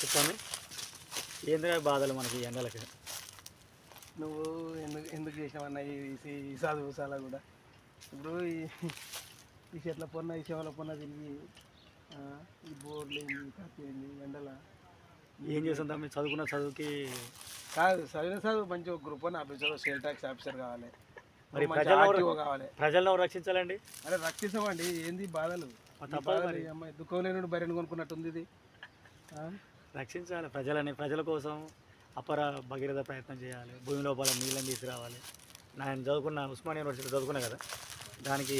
చెప్పండి. ఏంద్రా బాధలు మనకి ఎండలకి? నువ్వు ఎందుకు ఎందుకు చేసినావన్న ఈ చాలా కూడా? ఇప్పుడు ఈ చెట్ల పొన్న ఈ చెవుల పొన్న తిరిగి ఈ బోర్లు ఏంది ఏంది ఎండల. ఏం చేస్తుందా మీరు చదువుకున్న చదువుకి కాదు చదివిన చదువు మంచి ఒక గ్రూప్ అని ఆఫీసర్ సేల్ ట్యాక్స్ ఆఫీసర్ కావాలి. మరి కావాలి. ప్రజలను రక్షించాలండి? అరే రక్షిస్తామండి ఏంది బాధలు? అమ్మాయి దుఃఖం లేనుడు బర్రెని కొనుక్కున్నట్టుంది ఇది? రక్షించాలి ప్రజలని ప్రజల కోసం అపర భగీరథ ప్రయత్నం చేయాలి. భూమి లోపల నీళ్ళని తీసుకురావాలి. నేను చదువుకున్న ఉస్మాన్ యూనివర్సిటీ చదువుకున్నా కదా దానికి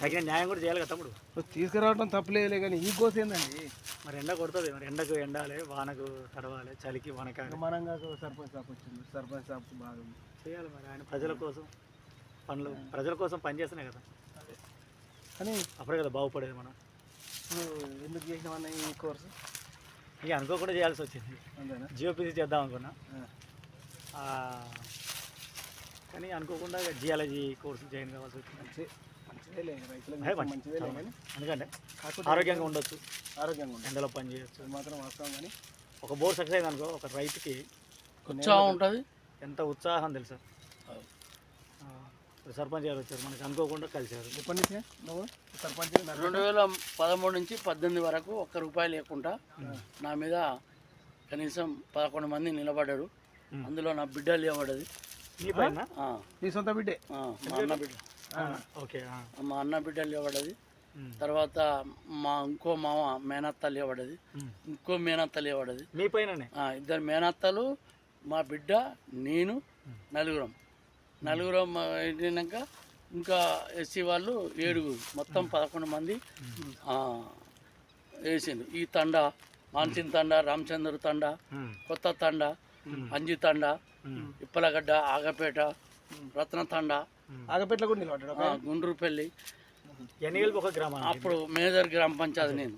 తగిన న్యాయం కూడా చేయాలి కదా తమ్ముడు? నువ్వు తీసుకురావడం తప్పులేదులే కానీ ఈ కోస ఏందండి? మరి ఎండ కొడుతుంది మరి ఎండకు ఎండాలి వానకు తడవాలి చలికి వనకాలి. మనంగా సర్పంచ్ సాప్ వచ్చింది సర్పంచ్ సాప్ బాగుంది చేయాలి మరి ఆయన ప్రజల కోసం పనులు ప్రజల కోసం పనిచేస్తున్నాయి కదా. కానీ అప్పుడే కదా బాగుపడేది మనం. ఎందుకు చేసినావన్న ఈ కోర్సు? ఇక అనుకోకుండా చేయాల్సి వచ్చింది. అంతేనా? జియోపీసీ చేద్దాం అనుకున్నా. కానీ అనుకోకుండా జియాలజీ కోర్సు జాయిన్ కావాల్సి వచ్చింది. ఎందుకంటే కాకపోతే ఆరోగ్యంగా ఉండొచ్చు. ఆరోగ్యంగా ఎండలో పని చేయొచ్చు. మాత్రం వాస్తవం కానీ. ఒక బోర్ సక్సెస్ అయింది అనుకో ఒక రైతుకి ఉత్సాహం ఉంటుంది? ఎంత ఉత్సాహం తెలుసా? ఇప్పుడు సర్పంచ్ గారు వచ్చారు మనకి అనుకోకుండా కలిసారు ఎప్పటి నుంచి? నువ్వు? సర్పంచ్ రెండు వేల పదమూడు నుంచి పద్దెనిమిది వరకు ఒక్క రూపాయి లేకుండా నా మీద కనీసం పదకొండు మంది నిలబడ్డారు. అందులో నా బిడ్డ లేవడది పైన? నీ సొంత బిడ్డే? మా అన్న బిడ్డ. ఓకే ఆ. మా అన్న బిడ్డ లేవడది. తర్వాత మా ఇంకో మామ మేనత్త లేవడది. ఇంకో మేనత్త లేవడది మీ పైననే? ఆ, ఇద్దరు మేనత్తలు మా బిడ్డ నేను నలుగురం. నలుగురం వెళ్ళినాక ఇంకా ఎస్సీ వాళ్ళు ఏడుగురు మొత్తం పదకొండు మంది వేసిండు ఈ తండ మాన్సిన్ తండ రామచంద్ర తండ. కొత్త తండ అంజి తండ. ఇప్పలగడ్డ ఆగపేట రత్న తండ ఆగపెట్ల కూడా నిలబడ్డాడు ఆ, గుండ్రుపల్లి అప్పుడు మేజర్ గ్రామ పంచాయతీ నేను.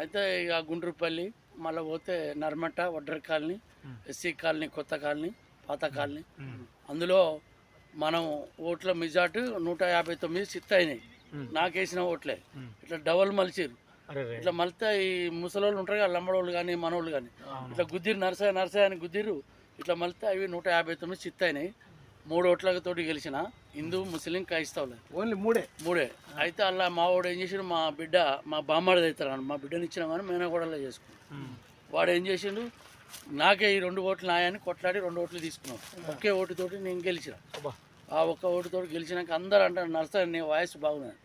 అయితే ఇక గుండ్రుపల్లి మళ్ళీ పోతే నర్మట్ట వడ్ర కాలనీ ఎస్సీ కాలనీ కొత్త కాలనీ పాత కాలనీ. అందులో మనం ఓట్ల మెజార్టీ నూట యాభై తొమ్మిది సిత్ అయినాయి. నాకేసిన ఓట్లే. ఇట్లా డబల్ మలిచిరు. ఇట్లా మలితే ఈ ముసలోళ్ళు ఉంటారు కదా లంబడోళ్ళు కానీ మనోళ్ళు కానీ ఇట్లా గుద్దిరు నరసయ్య నరసయ్య అని గుద్దిరు ఇట్లా మలితే అవి నూట యాభై తొమ్మిది సిత్ అయినాయి. మూడు ఓట్లతోటి గెలిచిన హిందూ ముస్లిం క్రైస్తవులు. ఓన్లీ మూడే. మూడే. అయితే అలా మా వాడు ఏం చేసిండు మా బిడ్డ మా బామ్మడిది అవుతారు మా బిడ్డని ఇచ్చిన కానీ మేనగోడలో చేసుకున్నాం. వాడు ఏం చేసిండు నాకే ఈ రెండు ఓట్లు నాయని కొట్లాడి రెండు ఓట్లు తీసుకున్నాం. ఒకే ఓటుతోటి నేను గెలిచిన. ఆ ఒక్క ఓటుతోటి గెలిచినాక అందరూ అంటారు నడుస్తాను నీ వాయిస్ బాగున్నది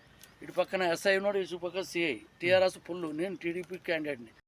ఇటు పక్కన ఎస్ఐ ఉన్నాడు ఇటు పక్కన సిఐ టీఆర్ఎస్ పుల్లు నేను టీడీపీ క్యాండిడేట్ని